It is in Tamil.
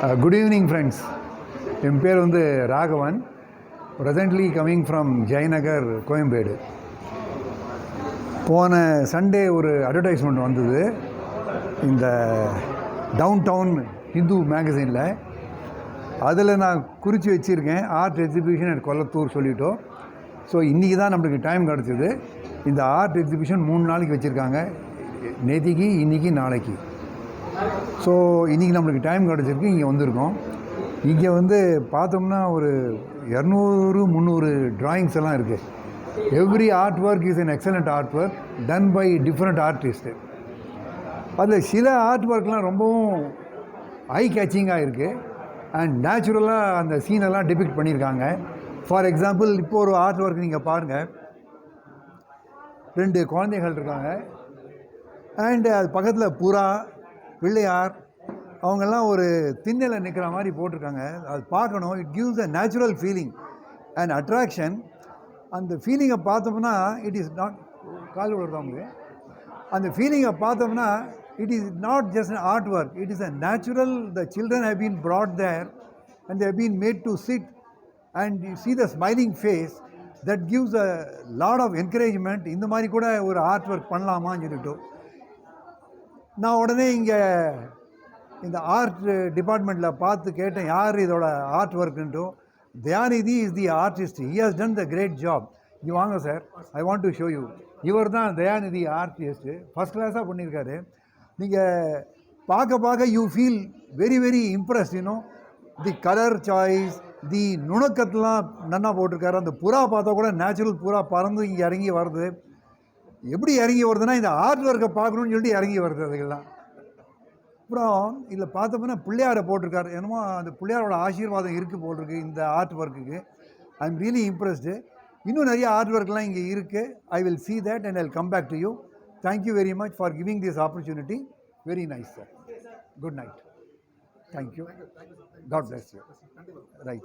குட் ஈவினிங் ஃப்ரெண்ட்ஸ் என் பேர் வந்து Raghavan. Presently coming from Jayanagar Koyambedu போன சண்டே ஒரு அட்வர்டைஸ்மெண்ட் வந்தது. இந்த டவுன் டவுன் ஹிந்து மேகசினில் அதில் நான் குறித்து வச்சுருக்கேன். ஆர்ட் எக்ஸிபிஷன் அட் கொல்லத்தூர் சொல்லிட்டோம். ஸோ இன்றைக்கி தான் நம்மளுக்கு டைம் கிடச்சிது. இந்த ஆர்ட் எக்ஸிபிஷன் மூணு நாளைக்கு வச்சுருக்காங்க. நேத்திக்கு இன்றைக்கி நாளைக்கு. ஸோ இன்றைக்கி நம்மளுக்கு டைம் கிடச்சிருக்கு. இங்கே வந்திருக்கோம். இங்கே வந்து பார்த்தோம்னா ஒரு இரநூறு முந்நூறு டிராயிங்ஸ் எல்லாம் இருக்குது every art work is an excellent art work done by different artist அதில் சில ஆர்ட் ஒர்க்லாம் ரொம்பவும் ஐ கேச்சிங்காக இருக்குது அண்ட் நேச்சுரலாக அந்த சீனெல்லாம் டிபிக்ட் பண்ணியிருக்காங்க. ஃபார் எக்ஸாம்பிள் இப்போ ஒரு ஆர்ட் ஒர்க் நீங்கள் பாருங்கள் ரெண்டு குழந்தைகள் இருக்காங்க. அண்டு அது பக்கத்தில் புறா பிள்ளையார் அவங்கெல்லாம் ஒரு திண்ணில் நிற்கிற மாதிரி போட்டிருக்காங்க. அது பார்க்கணும். It gives a natural feeling and attraction அந்த ஃபீலிங்கை பார்த்தோம்னா இட் இஸ் நாட் கால் விடுறவங்க அந்த ஃபீலிங்கை பார்த்தோம்னா it is not just art work it is a natural the children have been brought there and have been made to sit and you see the smiling face that gives a lot of encouragement இந்த மாதிரி கூட ஒரு ஆர்ட் ஒர்க் பண்ணலாமான்னு சொல்லிட்டு. நான் உடனே இங்கே இந்த ஆர்ட் டிபார்ட்மெண்ட்டில் பார்த்து கேட்டேன் யார் இதோட art ஒர்க்குன்ட்டும் Dayanidhi is the artist he has done the great job இங்கே வாங்க sir I want to show you இவர் தான் தயாநிதி ஆர்டிஸ்ட்டு ஃபஸ்ட் கிளாஸாக பண்ணியிருக்காரு. நீங்கள் பார்க்க பார்க்க you feel very very impress you know the colour choice the நுணுக்கத்தெலாம் நன்னா போட்டிருக்காரு. அந்த புறா பார்த்தா கூட நேச்சுரல் புறா பறந்து இங்கே இறங்கி வருது. எப்படி இறங்கி வருதுன்னா இந்த ஆர்ட் ஒர்க்கை பார்க்கணும்னு சொல்லிட்டு இறங்கி வருது அதுக்கெல்லாம் அப்புறம் இதில் பார்த்தோம்னா பிள்ளையாரை போட்டிருக்காரு. என்னமோ அந்த பிள்ளையாரோட ஆசீர்வாதம் இருக்குது போட்டிருக்கு இந்த ஆர்ட் ஒர்க்குக்கு ஐ எம் ரியலி இம்ப்ரெஸ்டு இன்னும் நிறைய ஆர்ட் ஒர்க்லாம் இங்கே இருக்குது I will see that and I come back to you. You very much for giving this opportunity very nice sir good night night. Thank god god bless sir right